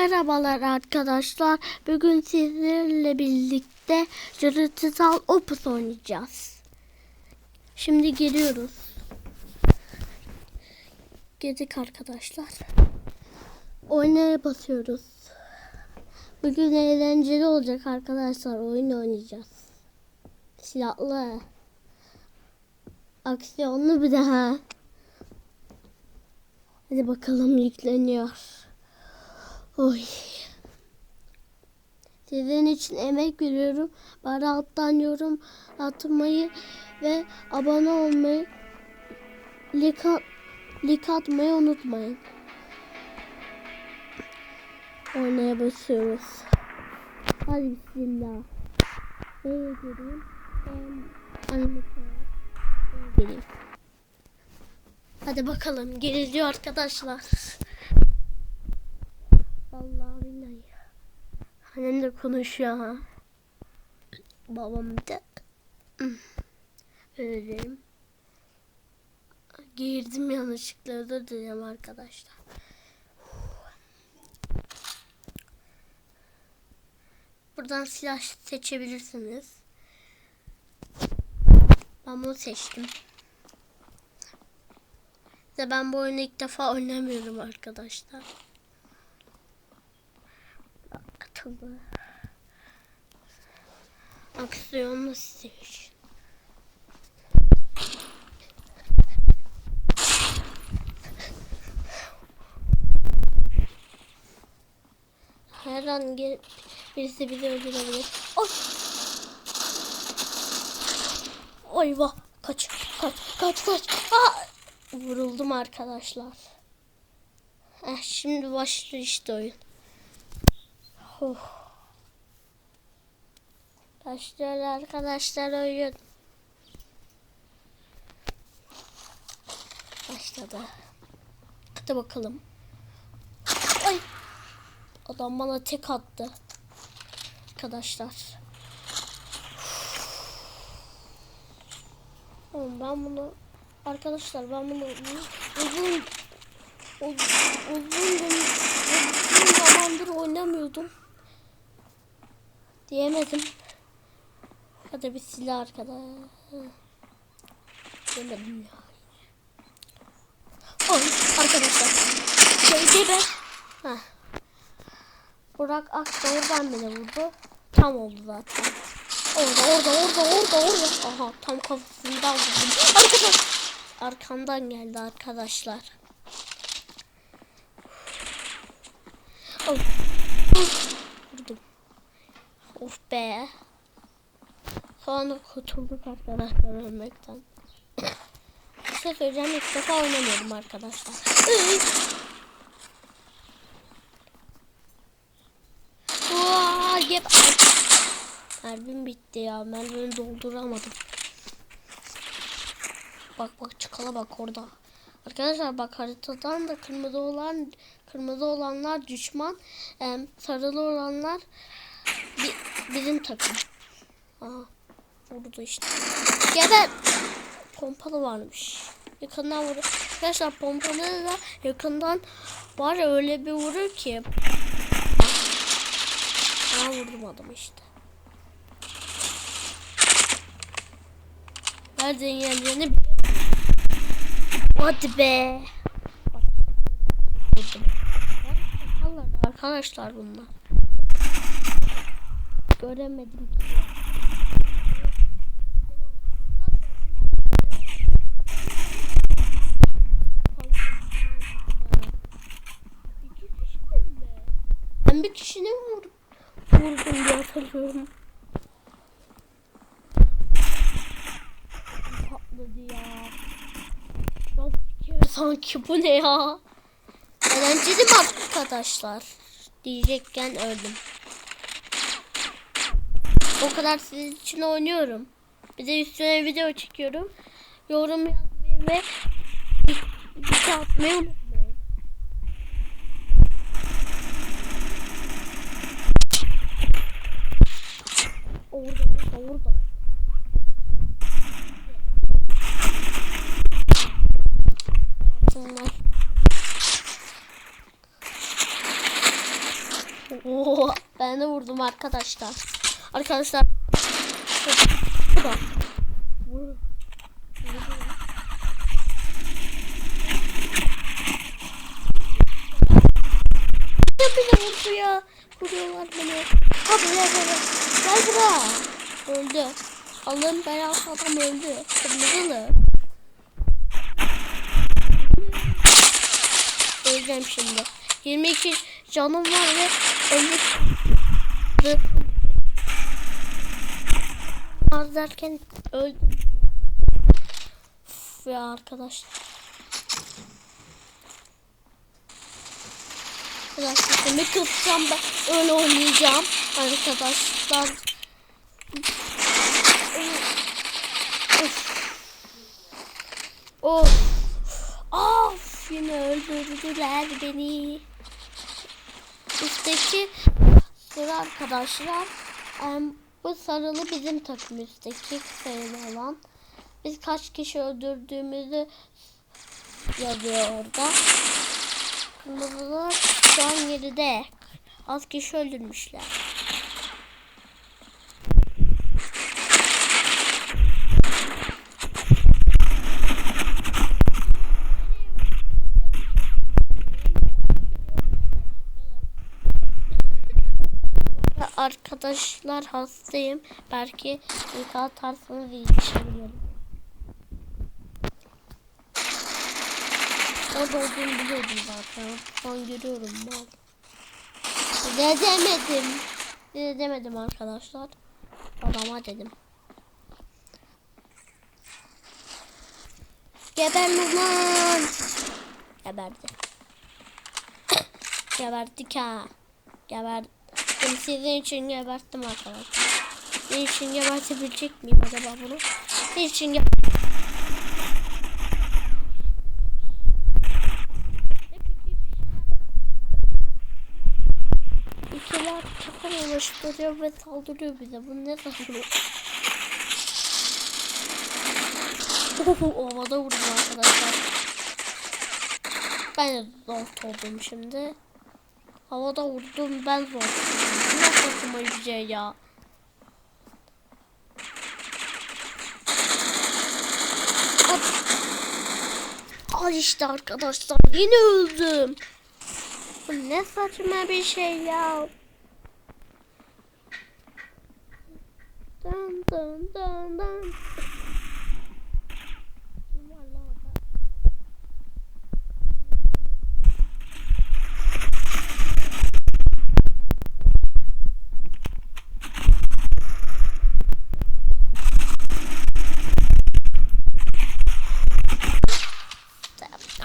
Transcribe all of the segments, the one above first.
Merhabalar arkadaşlar. Bugün sizlerle birlikte yaratıcısal opus oynayacağız. Şimdi giriyoruz. Girdik arkadaşlar. Oynaya basıyoruz. Bugün eğlenceli olacak arkadaşlar. Oyun oynayacağız. Silahlı. Aksiyonlu bir daha. Hadi bakalım yükleniyor. Oy. Sizin için emek veriyorum. Bari alttan yorum atmayı ve abone olmayı, like, like atmayı unutmayın. Oynaya basıyoruz. Hadi bismillah. Nereye gireyim? Ben gireyim? Hadi bakalım. Geliyor arkadaşlar. Vallahi billahi. Annem de konuşuyor ha. Babam da. Diyeyim. Girdim yanlışlıkla özür dilerim arkadaşlar. Buradan silah seçebilirsiniz. Ben bunu seçtim. De ben bu oyunu ilk defa oynamıyorum arkadaşlar. Katıldı. Aksiyonlu stage. Her an gel birisi bizi öldürebilir. Oy! Oy vah! Kaç, kaç, kaç, kaç. Aa! Vuruldum arkadaşlar. Eh, şimdi başlıyor işte oyun. Oh. Başlıyor arkadaşlar oyun. Başladı. Hadi bakalım. Ay. Adam bana tek attı. Arkadaşlar. Oğlum ben bunu arkadaşlar ben bunu uzun uzun uzun, uzun zamandır oynamıyordum. Diyemedim. Hadi bir silah arkadaş. Demedim ya. Oy arkadaşlar. Şey be. Heh. Burak Akdağ'dan bile vurdu. Tam oldu zaten. Orada orada orada orada orada. Aha tam kafasından vurdum. Arkadaş. Arkamdan geldi arkadaşlar. Oh. Of be. Sonra kurtulduk arkadaşlar ölmekten. Bir şey söyleyeceğim ilk defa oynamıyorum arkadaşlar. Vaa, yep. Mermim bitti ya. Mermimi dolduramadım. Bak bak çıkala bak orada. Arkadaşlar bak haritadan da kırmızı olan kırmızı olanlar düşman, sarılı olanlar bizim takım. Aha vurdu işte. Geber. Pompalı varmış. Yakından vurur. Arkadaşlar pompalı da yakından var ya öyle bir vurur ki. Aa vurdum adamı işte. Nereden geldiğini Hadi be. Arkadaşlar bunlar. Göremedim ki. Ben bir kişinin vurdum. Vurdum diye hatırlıyorum. Patladı ya. Sanki bu ne ya? Eğlenceli mi arkadaşlar? Diyecekken öldüm. O kadar sizin için oynuyorum. Bir de üstüne video çekiyorum. Yorum yazmayı ve bir, şey atmayı unutmayın. Orada, orada. Oo, ben de vurdum arkadaşlar. Arkadaşlar. Bu da. Vur. Ya beni vurdu ya. Vuruyorlar beni. Ha buraya buraya. Gel buraya. Öldü. Allah'ın belası adam öldü. Kırmızılı. Öleceğim şimdi. 22 canım var ve öldü. Az derken öldüm. Uf ya arkadaşlar. Arkadaşlar bir kırsam ben öyle oynayacağım. Arkadaşlar. Of. Of. Of. Yine öldürdüler beni. Üstteki sıra arkadaşlar. em, bu sarılı bizim takım üstteki sayılı olan. Biz kaç kişi öldürdüğümüzü yazıyor orada. Kırmızılar şu an geride. Az kişi öldürmüşler. Arkadaşlar hastayım. Belki ilk atarsınız iyi düşünüyorum. Orada olduğunu biliyordum zaten. An görüyorum mal. Ne demedim. Ne demedim arkadaşlar. Adama dedim. Geber lan. Geberdi. Geberdik ha. Geber. Ben sizin için geberttim arkadaşlar. Ne için gebertebilecek miyim acaba bunu? Ne için geber İkiler takım oluşturuyor ve saldırıyor bize. Bu ne? Oho, havada vurdum arkadaşlar. Ben de zor oldum şimdi. Havada vurdum ben zor nasıl aklıma bir ya? Al işte arkadaşlar yine öldüm. Bu ne saçma bir şey ya. Dın dın dın dın.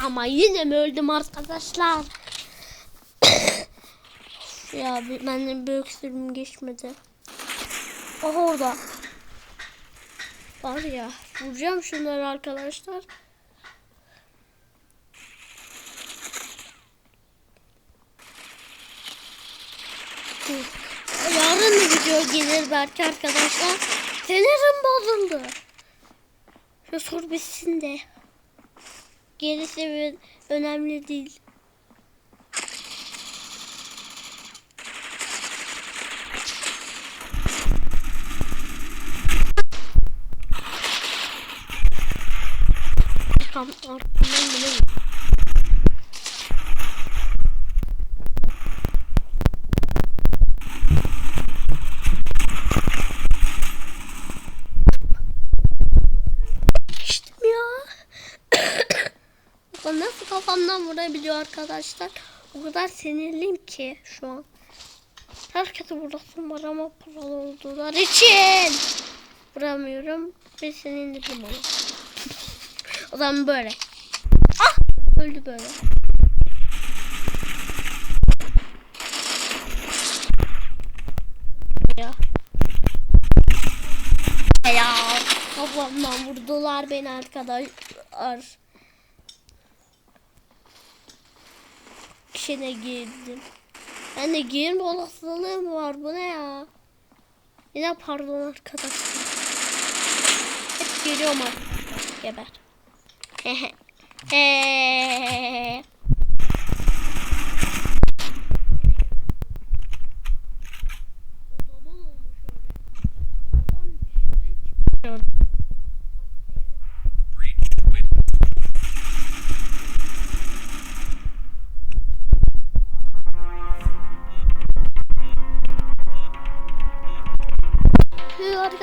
Ama yine mi öldüm arkadaşlar? ya benden büyük sürüm geçmedi. Aha orada. Var ya vuracağım şunları arkadaşlar. Yarın video gelir belki arkadaşlar. Sinirim bozuldu. Şu soru bitsin de. Gerisi önemli değil. Arkam, arkamdan bile İşte ya. Kafamdan vurabiliyor arkadaşlar. O kadar sinirliyim ki şu an. Herkese vurasım var ama paralı olduğular için. Vuramıyorum. Ve sinirliyim onu. O zaman böyle. Ah! Öldü böyle. Ya. Ya. Kafamdan vurdular beni arkadaşlar. İçine girdim. Ben de girme olasılığım var. Bu ne ya? Yine pardon arkadaşlar. Hep geliyorum arkadaşlar. Geber. Hehe.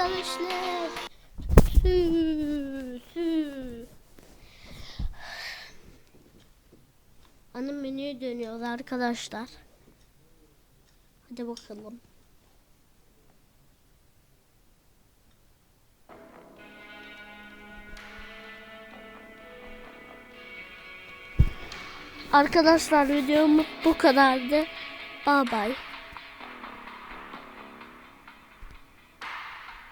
Arkadaşlar. Sü, sü. Ana menüye dönüyoruz arkadaşlar. Hadi bakalım. Arkadaşlar videomuz bu kadardı. Bye bye.